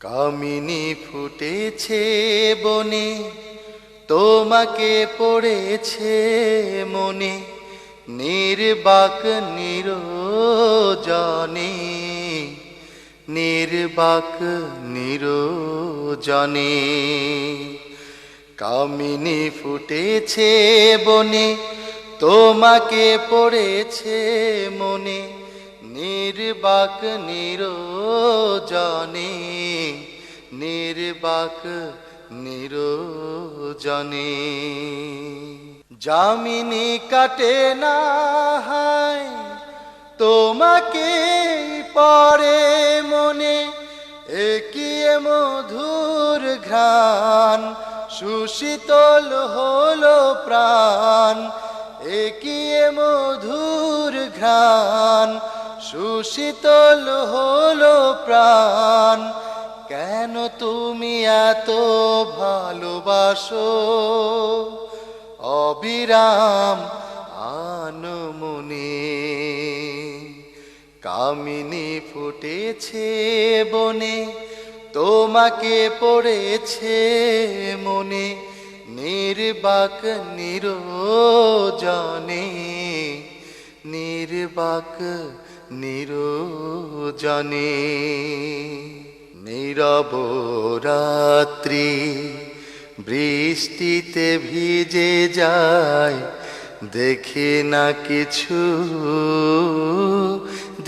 কামিনী ফুটেছে বনে, তোমাকে পড়েছে মনে, নির্বাক নিরোজনে নির্বাক নিরোজনে। কামিনী ফুটেছে বনে, তোমাকে পড়েছে মনে নির্বাক নিরোজনে নির্বাক নিরোজনে। জামিনী কাটে না হায়, তোমাকে পরে মনে একিয়ে মধুর ঘ্রাণ, সুশীতল হলো প্রাণ একিয়ে মধুর ঘ্রাণ সুশীতল হলো প্রাণ, কেন তুমি এত ভালোবাসো? অবিরাম আনমনে কামিনী ফুটেছে বনে, তোমাকে পড়েছে মনে, নির্বাক নিরোজনে নির্বাক নিরোজনে, নীরব রাত্রি বৃষ্টিতে ভিজে যায়, দেখে না কিছু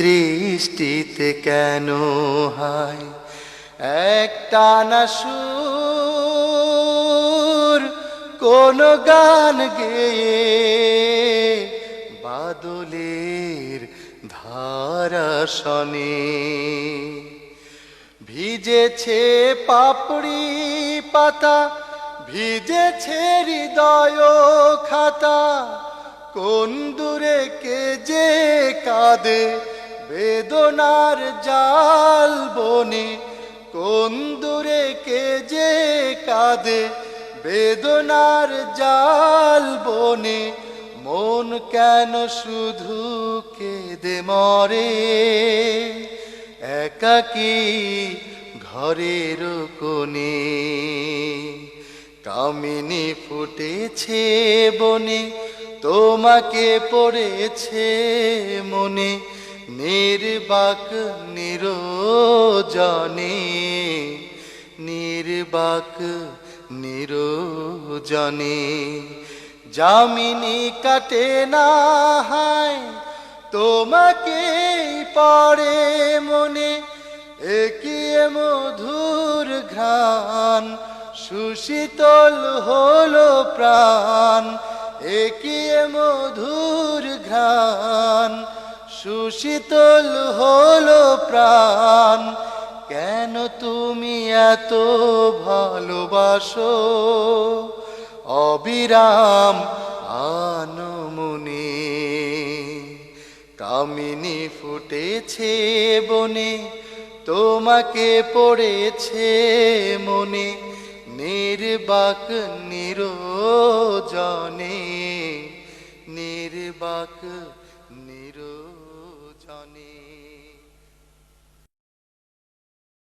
দৃষ্টিতে কেন হয়? একটা না সুর, কোন গান গেয়ে শনে ভিজেছে পাপড়ি পাতা, ভিজেছে হৃদয় খাতা। কোন দূরে কে যে কাঁদে, বেদনার জাল বনে। কোন দূরে কে যে কাঁদে, বেদনার জাল বনে। মন কেন শুধু কেঁদে মরে? একাকি ঘরের কোণে? কামিনী ফুটেছে বনে, তোমাকে পড়েছে মনে, নির্বাক নিরোজনে। নির্বাক নিরোজনে। জামিনী কাটে না হায় তোমাকে পড়ে মনে। একিয়ে মধুর ঘ্রাণ, সুশীতল হলো প্রাণ। একিয়ে মধুর ঘ্রাণ, সুশীতল হলো প্রাণ। কেন তুমি এত ভালোবাসো? অবিরাম আনমনে। কামিনী ফুটেছে বনে তোমাকে পড়েছে মনে নির্বাক নিরোজনে নির্বাক নিরো